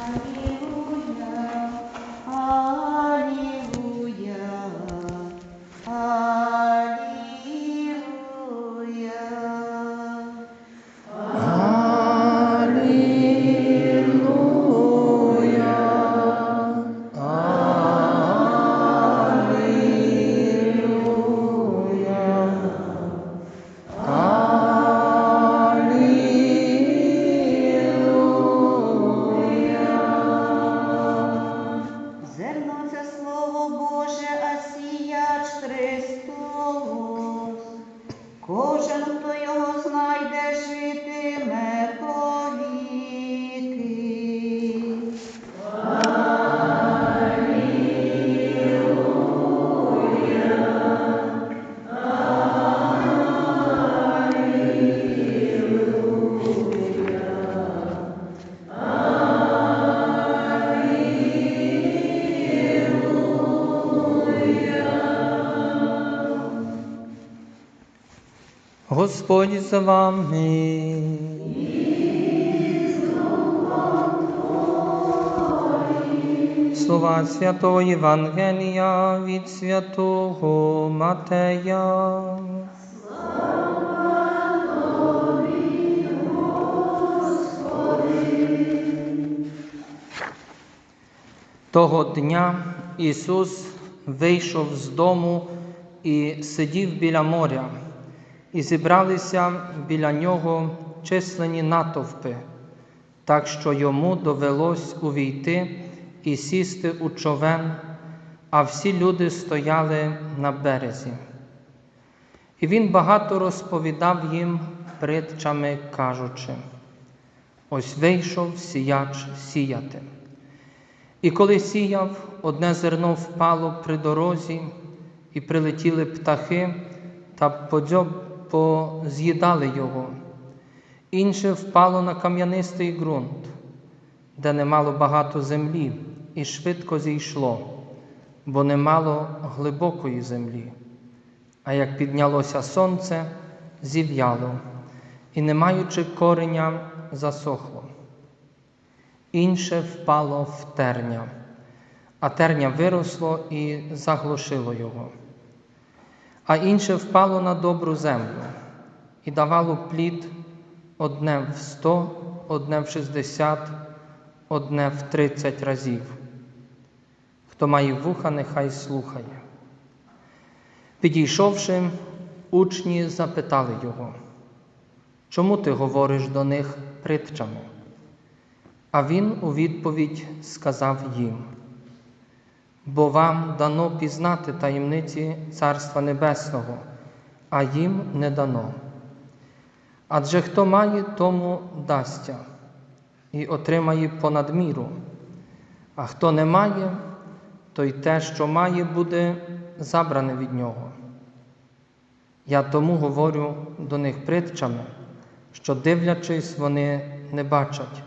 Зерно хто його знайде, житиме повіки. З вами. Слова святого Євангелія від святого Матея. Того дня Ісус вийшов з дому і сидів біля моря, і зібралися біля нього численні натовпи, так що йому довелось увійти і сісти у човен, а всі люди стояли на березі. І він багато розповідав їм притчами, кажучи: ось вийшов сіяч сіяти. І коли сіяв, одне зерно впало при дорозі, і прилетіли птахи та подзьоб поз'їдали його. Інше впало на кам'янистий ґрунт, де не мало багато землі, і швидко зійшло, бо не мало глибокої землі. А як піднялося сонце, зів'яло, і, не маючи кореня, засохло. Інше впало в терня, а терня виросло і заглушило його. А інше впало на добру землю і давало плід одне в сто, одне в шістдесят, одне в тридцять разів. Хто має вуха, нехай слухає. Підійшовши, учні запитали його, чому ти говориш до них притчами? А він у відповідь сказав їм, бо вам дано пізнати таємниці Царства Небесного, а їм не дано. Адже хто має, тому дасться і отримає понад міру, а хто не має, то й те, що має, буде забране від нього. Я тому говорю до них притчами, що, дивлячись, вони не бачать,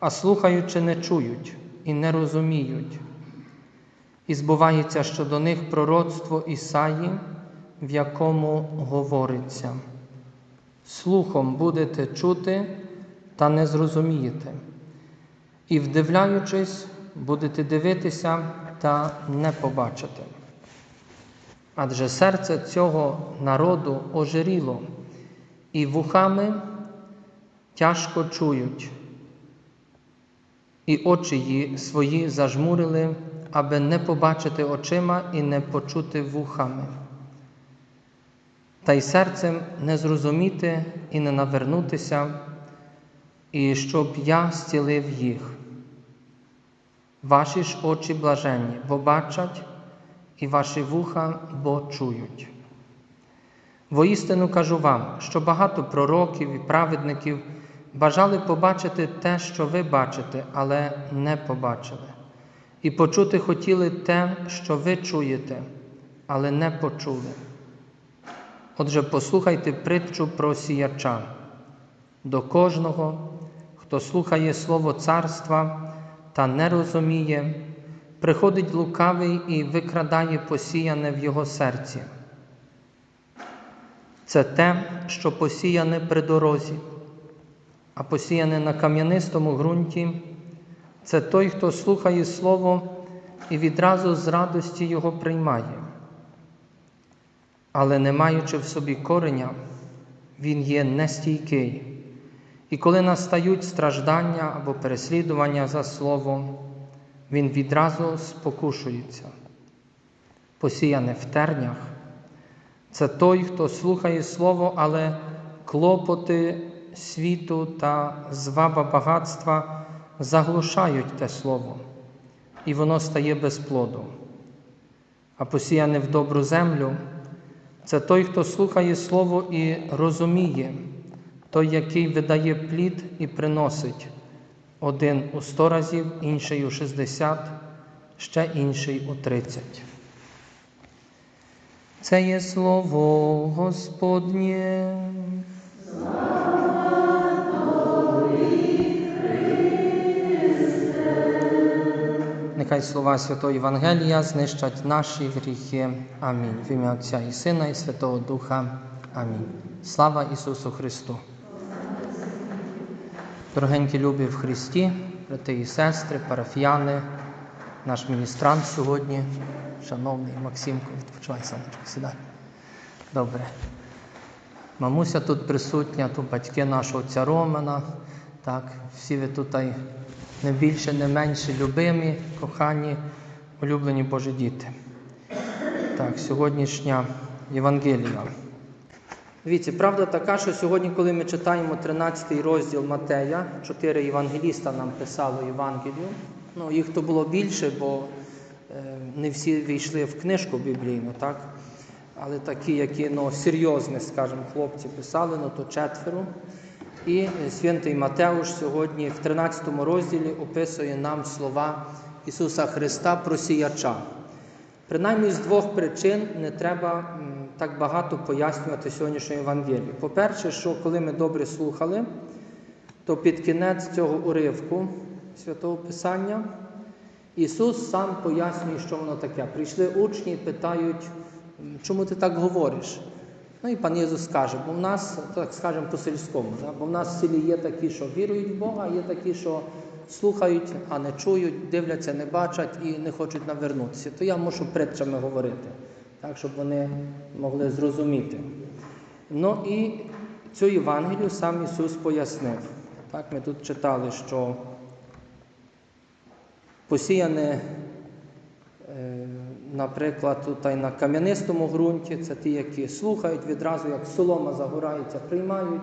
а слухаючи, не чують і не розуміють. І збувається, що до них пророцтво Ісаї, в якому говориться: слухом будете чути та не зрозумієте, і, вдивляючись, будете дивитися та не побачите. Адже серце цього народу ожиріло, і вухами тяжко чують, і очі її свої зажмурили, аби не побачити очима і не почути вухами, та й серцем не зрозуміти і не навернутися, і щоб я зцілив їх. Ваші ж очі блаженні, бо бачать, і ваші вуха, бо чують. Воістину кажу вам, що багато пророків і праведників бажали побачити те, що ви бачите, але не побачили, і почути хотіли те, що ви чуєте, але не почули. Отже, послухайте притчу про сіяча. До кожного, хто слухає Слово Царства та не розуміє, приходить лукавий і викрадає посіяне в його серці. Це те, що посіяне при дорозі, а посіяне на кам'янистому ґрунті, це той, хто слухає Слово і відразу з радості його приймає. Але не маючи в собі кореня, він є нестійкий. І коли настають страждання або переслідування за Словом, він відразу спокушується. Посіяне в тернях це той, хто слухає Слово, але клопоти світу та зваба багатства заглушають те Слово, і воно стає без плоду. А посіяне в добру землю це той, хто слухає Слово і розуміє, той, який видає плід і приносить один у сто разів, інший у шістдесят, ще інший у тридцять. Це є слово Господнє. Нехай слова Святого Євангелія знищать наші гріхи. Амінь. В ім'я Отця і Сина, і Святого Духа. Амінь. Слава Ісусу Христу. Дорогенькі любі в Христі, брати і сестри, парафіяни, наш міністрант сьогодні, шановний Максимко, відпочивай сонечко, сідай. Добре. Мамуся тут присутня, тут батьки нашого отця Романа. Так, всі ви тут не більше, не менше любимі, кохані, улюблені Божі діти. Так, сьогоднішня Євангелія. Дивіться, правда така, що сьогодні, коли ми читаємо 13 розділ Матея, чотири євангеліста нам писало Євангелію. Ну, їх то було більше, бо е, не всі війшли в книжку біблійну, так? Але такі, які ну, серйозні, скажімо, хлопці писали, ну то четверо. І святий Матеуш сьогодні в 13 розділі описує нам слова Ісуса Христа про сіяча. Принаймні з двох причин не треба так багато пояснювати сьогоднішню Євангелію. По-перше, що коли ми добре слухали, то під кінець цього уривку святого Писання Ісус сам пояснює, що воно таке. Прийшли учні і питають, чому ти так говориш? Ну і пан Єсус каже, бо в нас, так скажемо по-сільському, бо в нас в селі є такі, що вірують в Бога, є такі, що слухають, а не чують, дивляться, не бачать і не хочуть навернутися. То я мушу притчами говорити, так, щоб вони могли зрозуміти. Ну і цю Євангелію сам Ісус пояснив. Так, ми тут читали, що посіяне, е, наприклад, тут на кам'янистому ґрунті, це ті, які слухають, відразу як солома загорається, приймають,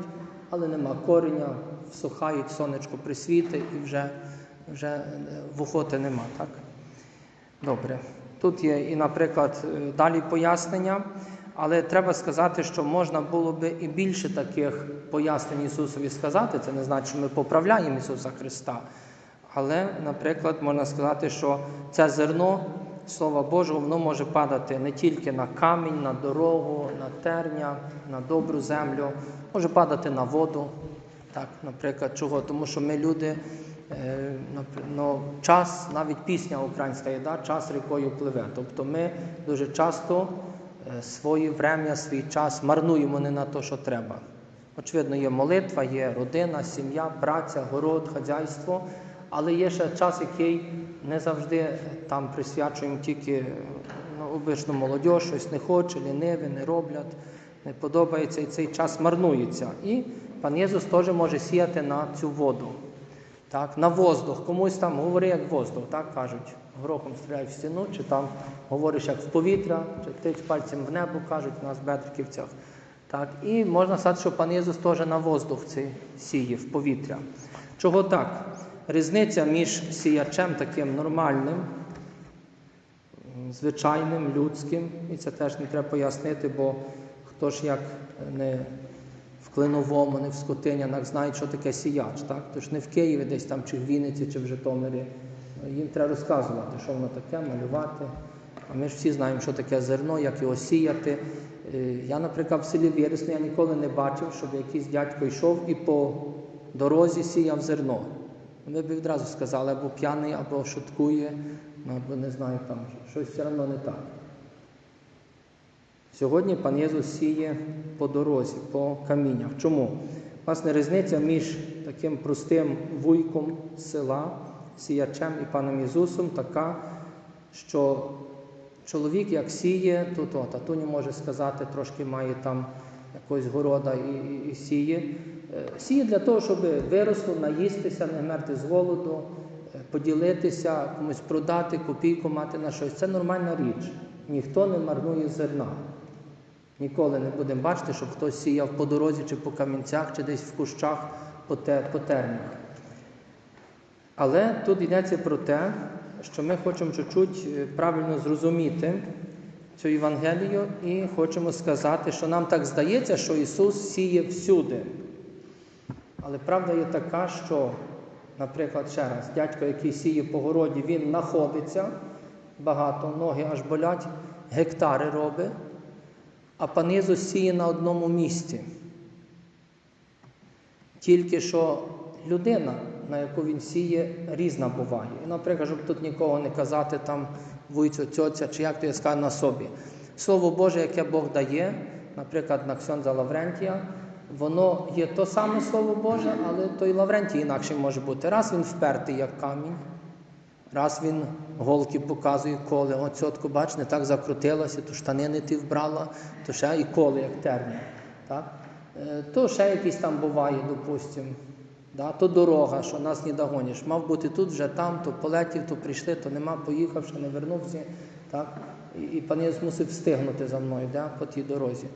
але нема кореня, всухають, сонечко присвіти і вже, вже вухоти нема. Так? Добре. Тут є і, наприклад, е, далі пояснення, але треба сказати, що можна було би і більше таких пояснень Ісусові сказати. Це не значить, що ми поправляємо Ісуса Христа. Але, наприклад, можна сказати, що це зерно Слова Божого, воно може падати не тільки на камінь, на дорогу, на терня, на добру землю, може падати на воду. Так, наприклад, чого? Тому що ми люди, е, ну, час, навіть пісня українська є, да? час рікою пливе. Тобто ми дуже часто е, своє врем'я, свій час марнуємо не на те, що треба. Очевидно, є молитва, є родина, сім'я, праця, город, хазяйство, але є ще час, який не завжди там присвячуємо тільки ну, обично молодь, щось не хоче, ліниві, не роблять, не подобається, і цей час марнується. І пан Єсус теж може сіяти на цю воду. Так, на воздух. Комусь там говори як воздух, так кажуть. Горохом стріляють в стіну, чи там говориш як в повітря, чи тич пальцем в небо, кажуть у нас в Бетриківцях. Так, і можна сказати, що пан Єсус теж на воздух цей сіє, в повітря. Чого так? Різниця між сіячем таким нормальним, звичайним, людським, і це теж не треба пояснити, бо хто ж як не в Клиновому, не в Скотинянах знають, що таке сіяч. Так? Тож не в Києві, десь там, чи в Вінниці, чи в Житомирі. Їм треба розказувати, що воно таке, малювати. А ми ж всі знаємо, що таке зерно, як його сіяти. Е, Я, наприклад, в селі Вірісне, я ніколи не бачив, щоб якийсь дядько йшов і по дорозі сіяв зерно. Ми б відразу сказали, або п'яний, або шуткує, ну, або не знаю, там щось все одно не так. Сьогодні пан Єсус сіє по дорозі, по каміннях. Чому? Власне, різниця між таким простим вуйком села сіячем і паном Ісусом така, що чоловік як сіє, тут о, татуні може сказати, трошки має там якогось города і, і, сіє. Е, Сіє для того, щоб виросло, наїстися, не вмерти з голоду, е, поділитися, комусь продати, копійку мати на щось. Це нормальна річ. Ніхто не марнує зерна. Ніколи не будемо бачити, щоб хтось сіяв по дорозі, чи по камінцях, чи десь в кущах по, те, по тернях. Але тут йдеться про те, що ми хочемо чуть-чуть е, правильно зрозуміти цю Євангелію і хочемо сказати, що нам так здається, що Ісус сіє всюди. Але правда є така, що, наприклад, ще раз, дядько, який сіє по городі, він знаходиться багато, ноги аж болять, гектари робить, а пан Ісус сіє на одному місці. Тільки що людина, на яку він сіє, різна буває. І, наприклад, щоб тут нікого не казати, там вуйцю, цьоця, чи як то я скажу на собі. Слово Боже, яке Бог дає, наприклад, на Ксьонза Лаврентія, воно є то саме Слово Боже, але той Лаврентій інакше може бути. Раз він впертий, як камінь, раз він голки показує коли. О, цьотку, бач, не так закрутилася, то штанини ти вбрала, то ще і коли, як термін. Так? То ще якісь там буває, допустимо. Да? То дорога, що нас не догониш. Мав бути тут, вже там, то полетів, то прийшли, то нема, поїхав, ще не вернувся. Так? І, і пан Єсус мусив встигнути за мною да? по тій дорозі.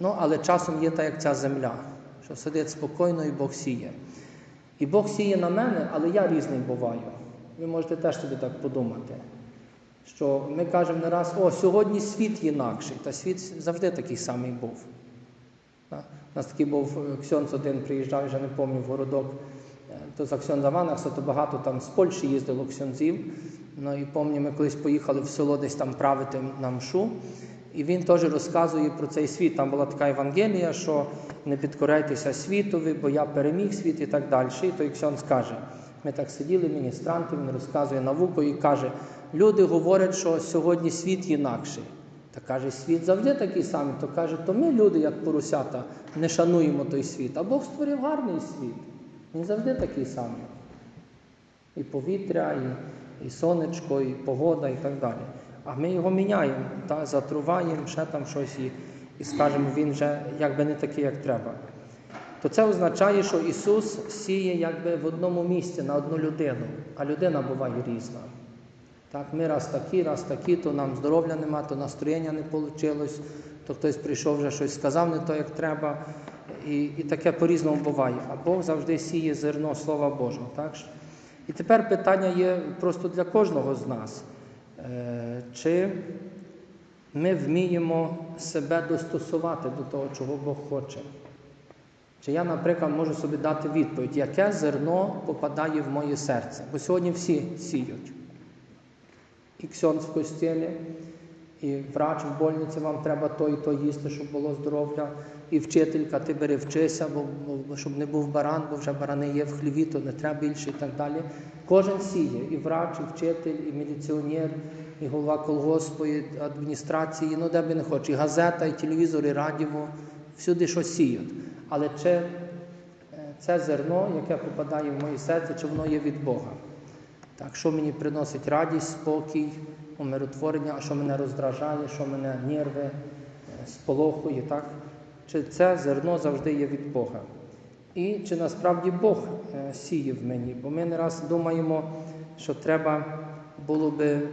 Ну, але часом є так, як ця земля, що сидить спокійно і Бог сіє. І Бог сіє на мене, але я різний буваю. Ви можете теж собі так подумати. Що ми кажемо не раз, о, сьогодні світ інакший, та світ завжди такий самий був. Так? У нас такий був е, ксьонц один приїжджав, вже не пам'ятаю, в городок. Е, То за ксьонза Ванахса, то багато там з Польщі їздило ксьонзів. Ну і пам'ятаю, ми колись поїхали в село десь там правити на мшу. І він теж розказує про цей світ. Там була така Євангелія, що не підкоряйтеся світові, бо я переміг світ і так далі. І той ксьонз каже, ми так сиділи, міністранти, він розказує науку і каже, люди говорять, що сьогодні світ інакший. Та каже, світ завжди такий самий. То каже, то ми, люди, як поросята, не шануємо той світ. А Бог створив гарний світ. Він завжди такий самий. І повітря, і, і сонечко, і погода, і так далі. А ми його міняємо, та, затруваємо, ще там щось і, і скажемо, він вже якби не такий, як треба. То це означає, що Ісус сіє якби в одному місці на одну людину, а людина буває різна. Так, ми раз такі, раз такі, то нам здоров'я нема, то настроєння не вийшло, то хтось прийшов вже щось сказав не то, як треба. І, і таке по-різному буває. А Бог завжди сіє зерно Слова Божого. Так? І тепер питання є просто для кожного з нас. Е, Чи ми вміємо себе достосувати до того, чого Бог хоче? Чи я, наприклад, можу собі дати відповідь, яке зерно попадає в моє серце? Бо сьогодні всі сіють і ксьонц в костілі, і врач в больниці вам треба то і то їсти, щоб було здоров'я, і вчителька, ти бери вчися, бо щоб не був баран, бо вже барани є в хліві, то не треба більше і так далі. Кожен сіє, і врач, і вчитель, і міліціонер, і голова колгоспу, і адміністрації, ну де би не хоче, і газета, і телевізор, і радіо, всюди щось сіють. Але чи е, це зерно, яке попадає в моє серце, чи воно є від Бога? Так, що мені приносить радість, спокій, умиротворення, а що мене роздражає, що мене нерви, е, сполохує, так? Чи це зерно завжди є від Бога? І чи насправді Бог е, сіє в мені? Бо ми не раз думаємо, що треба було би,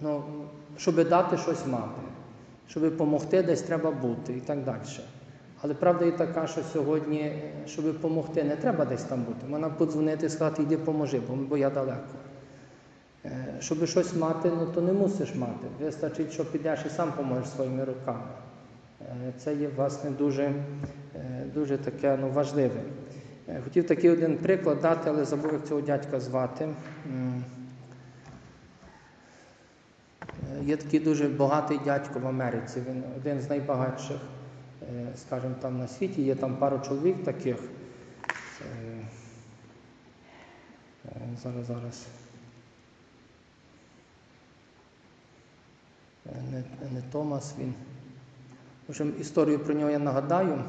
ну, щоб дати щось мати, щоб допомогти, десь треба бути і так далі. Але правда і така, що сьогодні, е, щоб допомогти, не треба десь там бути. Можна подзвонити і сказати, йди поможи, бо, я далеко. Е, Щоб щось мати, ну то не мусиш мати. Вистачить, що підеш і сам поможеш своїми руками. Е, Це є, власне, дуже, дуже таке ну, важливе. Хотів такий один приклад дати, але забув, як цього дядька звати. Є такий дуже багатий дядько в Америці. Він один з найбагатших, скажімо, там на світі. Є там пару чоловік таких. Е, е, Зараз, зараз. Е, Не, не Томас він. В общем, історію про нього я нагадаю.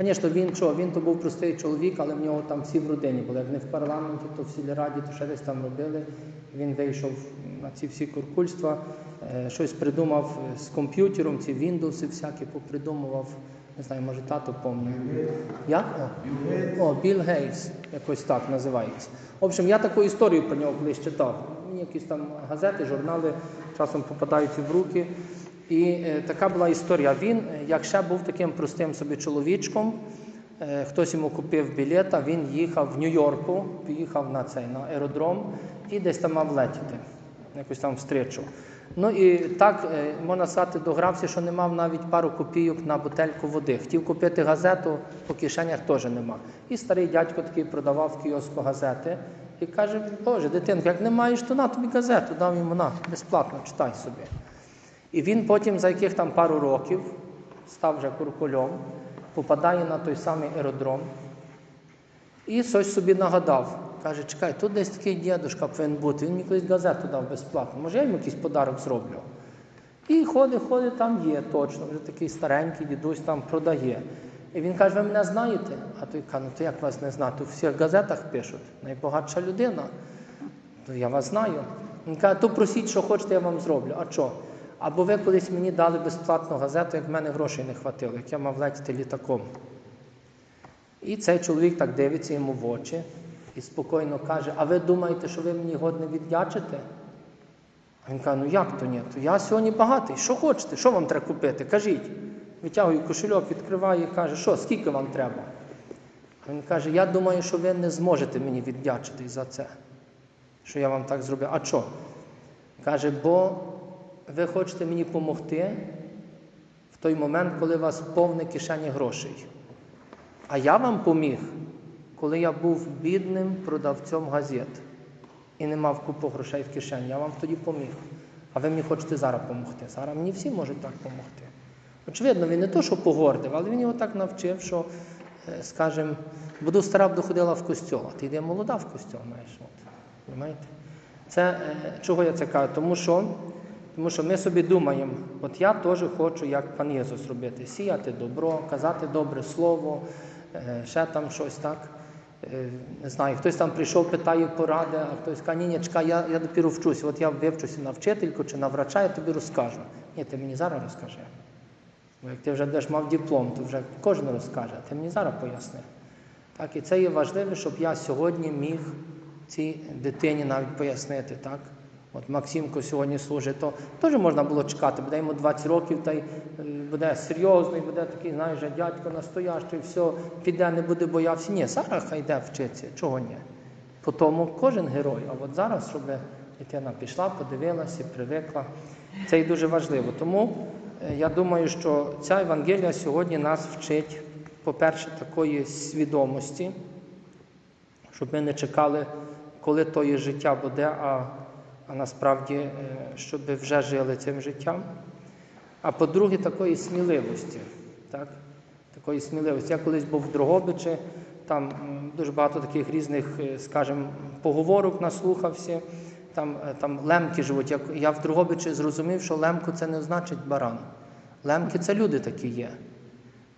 Звісно, він що, він то був простий чоловік, але в нього там всі в родині були. Як не в парламенті, то в сільраді, то ще десь там робили. Він вийшов на ці всі куркульства, е, щось придумав з комп'ютером, ці Windows всякі попридумував. Не знаю, може тато пам'ятає. Як? О, Білл Гейтс, якось так називається. В общем, я таку історію про нього колись читав. Мені якісь там газети, журнали часом попадаються в руки. І е, така була історія. Він, е, як ще був таким простим собі чоловічком, е, хтось йому купив білета, він їхав в Нью-Йорку, поїхав на цей на аеродром і десь там мав летіти, якусь там встречу. Ну і так, е, можна сказати, догрався, що не мав навіть пару копійок на бутельку води. Хотів купити газету, по кишенях теж нема. І старий дядько такий продавав в кіоску газети і каже: Боже, дитинко, як не маєш, то на тобі газету, дав йому на безплатно, читай собі. І він потім за яких там пару років став вже куркульом, попадає на той самий аеродром і щось собі нагадав. Каже, чекай, тут десь такий дідушка повинен бути, він мені колись газету дав безплатно, може я йому якийсь подарок зроблю. І ходить, ходить, там є точно, вже такий старенький дідусь там продає. І він каже, ви мене знаєте? А той каже, ну то як вас не знати? У всіх газетах пишуть, найбагатша людина. То я вас знаю. Він каже, то просіть, що хочете, я вам зроблю. А що? Або ви колись мені дали безплатну газету, як в мене грошей не хватило, як я мав летіти літаком. І цей чоловік так дивиться йому в очі і спокійно каже: А ви думаєте, що ви мені годне віддячите? А він каже, ну як то ні? То я сьогодні багатий. Що хочете? Що вам треба купити? Кажіть. Витягує кошельок, відкриває і каже, що, скільки вам треба? А він каже, я думаю, що ви не зможете мені віддячити за це, що я вам так зробив. А що? Каже, бо ви хочете мені допомогти в той момент, коли у вас повне кишені грошей. А я вам поміг, коли я був бідним продавцем газет і не мав купу грошей в кишені. Я вам тоді поміг. А ви мені хочете зараз допомогти. Зараз мені всі можуть так допомогти. Очевидно, він не то, що погордив, але він його так навчив, що, е, скажімо, буду стара б доходила в костьол, а ти йде молода в костьол, знаєш. От. Це, е, чого я це кажу? Тому що, тому що ми собі думаємо, от я теж хочу, як пан Єсус робити, сіяти добро, казати добре слово, е, ще там щось так. Е, Не знаю, хтось там прийшов, питає поради, а хтось каже, ні, ні, чекай, я, я допіру вчусь, от я вивчуся на вчительку чи на врача, я тобі розкажу. Ні, ти мені зараз розкажи. Бо як ти вже будеш мав диплом, то вже кожен розкаже, а ти мені зараз поясни. Так, і це є важливо, щоб я сьогодні міг цій дитині навіть пояснити. Так? От Максимко сьогодні служить, то теж можна було чекати, буде йому 20 років, та й е, буде серйозний, буде такий, знаєш, дядько настоящий, все, піде, не буде боявся. Ні, зараз хай йде вчитися, чого ні. По тому кожен герой. А от зараз, щоб дитина пішла, подивилася, привикла, це і дуже важливо. Тому е, я думаю, що ця Евангелія сьогодні нас вчить, по-перше, такої свідомості, щоб ми не чекали, коли тоє життя буде, а, а насправді, е, щоб вже жили цим життям. А по-друге, такої сміливості. Так? Такої сміливості. Я колись був в Дрогобичі, там дуже багато таких різних, е, скажімо, поговорок наслухався. Там, е, там лемки живуть. Я, я в Дрогобичі зрозумів, що лемко це не значить баран. Лемки це люди такі є.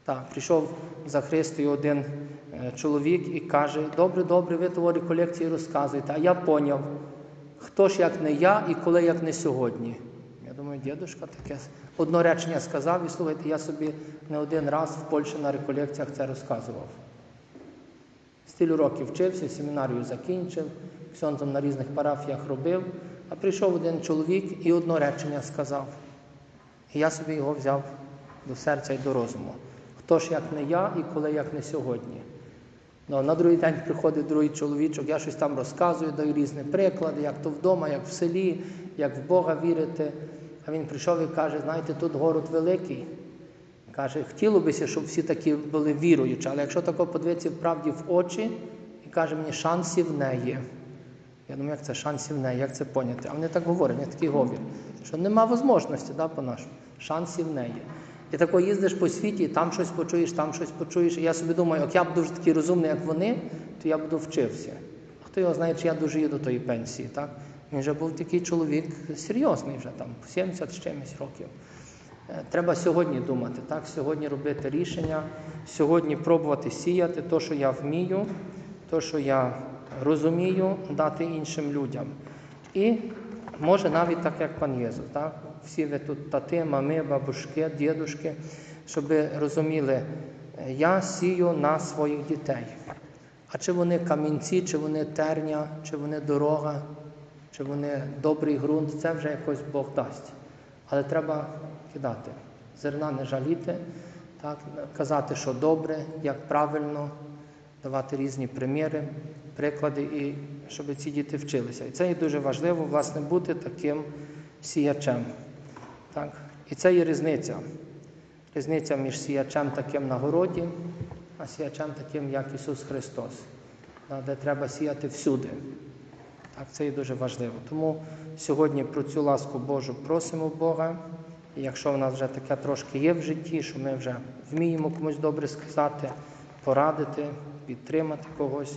Так, прийшов за Христою один чоловік і каже: Добре, добре, ви товарі колекції розказуєте, а я поняв, хто ж як не я і коли як не сьогодні. Я думаю, дідушка таке одно речення сказав, і слухайте, я собі не один раз в Польщі на реколекціях це розказував. Стіль років вчився, семінарію закінчив, ксьонзом на різних парафіях робив, а прийшов один чоловік і одно речення сказав. І я собі його взяв до серця і до розуму. Хто ж як не я і коли як не сьогодні. Ну, на другий день приходить другий чоловічок, я щось там розказую, даю різні приклади, як то вдома, як в селі, як в Бога вірити. А він прийшов і каже, знаєте, тут город великий. Каже, хотіло бися, щоб всі такі були віруючі, але якщо тако подивитися правді в очі, і каже мені, шансів не є. Я думаю, як це шансів не, як це поняти? А вони так говорять, вони такий говір, що нема можливості, да, по-нашому. Шансів не є. І тако їздиш по світі, там щось почуєш, там щось почуєш. І я собі думаю, як я буду вже такий розумний, як вони, то я буду вчився. А хто його знає, чи я дожию до тої пенсії, так? Він вже був такий чоловік серйозний вже там, 70 з чимось років. Е, Треба сьогодні думати, так? сьогодні робити рішення, сьогодні пробувати сіяти те, що я вмію, те, що я розумію, дати іншим людям. І може навіть так, як пан Єзу, так? Всі ви тут тати, мами, бабушки, дідушки, щоб розуміли, я сію на своїх дітей. А чи вони камінці, чи вони терня, чи вони дорога, чи вони добрий ґрунт, це вже якось Бог дасть. Але треба кидати. Зерна не жаліти, так, казати, що добре, як правильно, давати різні приміри, приклади, і щоб ці діти вчилися. І це є дуже важливо, власне, бути таким сіячем. Так? І це є різниця. Різниця між сіячем таким на городі, а сіячем таким, як Ісус Христос, де треба сіяти всюди. Так, це є дуже важливо. Тому сьогодні про цю ласку Божу просимо Бога. І якщо в нас вже таке трошки є в житті, що ми вже вміємо комусь добре сказати, порадити, підтримати когось,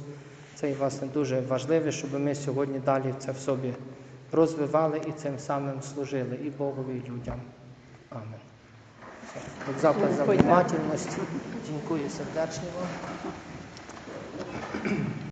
це власне дуже важливо, щоб ми сьогодні далі це в собі розвивали і цим самим служили і Богові, і людям. Амен. Все. Як заклад за внимательність. Дякую сердечно вам.